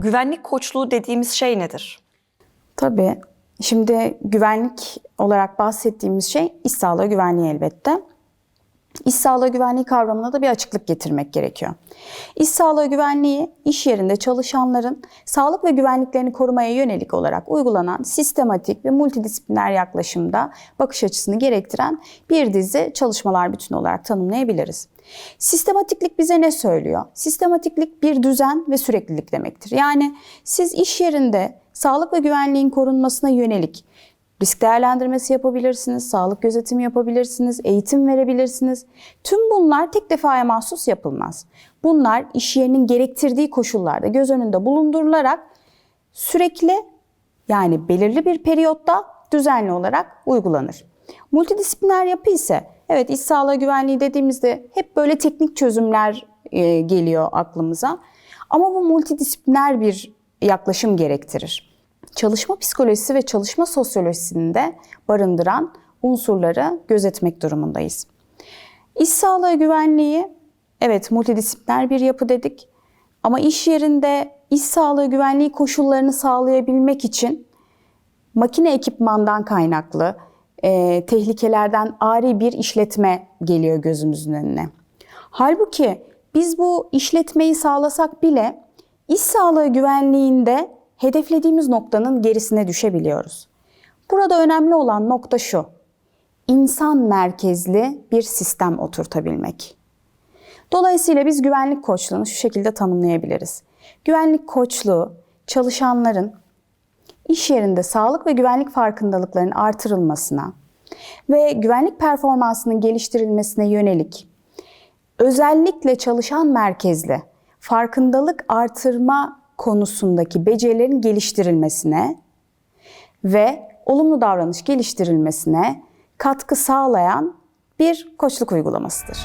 Güvenlik koçluğu dediğimiz şey nedir? Tabii. Şimdi güvenlik olarak bahsettiğimiz şey iş sağlığı güvenliği elbette. İş sağlığı güvenliği kavramına da bir açıklık getirmek gerekiyor. İş sağlığı güvenliği iş yerinde çalışanların sağlık ve güvenliklerini korumaya yönelik olarak uygulanan sistematik ve multidisipliner yaklaşımda bakış açısını gerektiren bir dizi çalışmalar bütünü olarak tanımlayabiliriz. Sistematiklik bize ne söylüyor? Sistematiklik bir düzen ve süreklilik demektir. Yani siz iş yerinde sağlık ve güvenliğin korunmasına yönelik Risk değerlendirmesi yapabilirsiniz, sağlık gözetimi yapabilirsiniz, eğitim verebilirsiniz. Tüm bunlar tek defaya mahsus yapılmaz. Bunlar iş yerinin gerektirdiği koşullarda göz önünde bulundurularak sürekli yani belirli bir periyotta düzenli olarak uygulanır. Multidisipliner yapı ise evet iş sağlığı güvenliği dediğimizde hep böyle teknik çözümler e, geliyor aklımıza. Ama bu multidisipliner bir yaklaşım gerektirir çalışma psikolojisi ve çalışma sosyolojisini de barındıran unsurları gözetmek durumundayız. İş sağlığı güvenliği evet multidisipliner bir yapı dedik ama iş yerinde iş sağlığı güvenliği koşullarını sağlayabilmek için makine ekipmandan kaynaklı e, tehlikelerden ari bir işletme geliyor gözümüzün önüne. Halbuki biz bu işletmeyi sağlasak bile iş sağlığı güvenliğinde hedeflediğimiz noktanın gerisine düşebiliyoruz. Burada önemli olan nokta şu. İnsan merkezli bir sistem oturtabilmek. Dolayısıyla biz güvenlik koçluğunu şu şekilde tanımlayabiliriz. Güvenlik koçluğu çalışanların iş yerinde sağlık ve güvenlik farkındalıklarının artırılmasına ve güvenlik performansının geliştirilmesine yönelik özellikle çalışan merkezli farkındalık artırma konusundaki becerilerin geliştirilmesine ve olumlu davranış geliştirilmesine katkı sağlayan bir koçluk uygulamasıdır.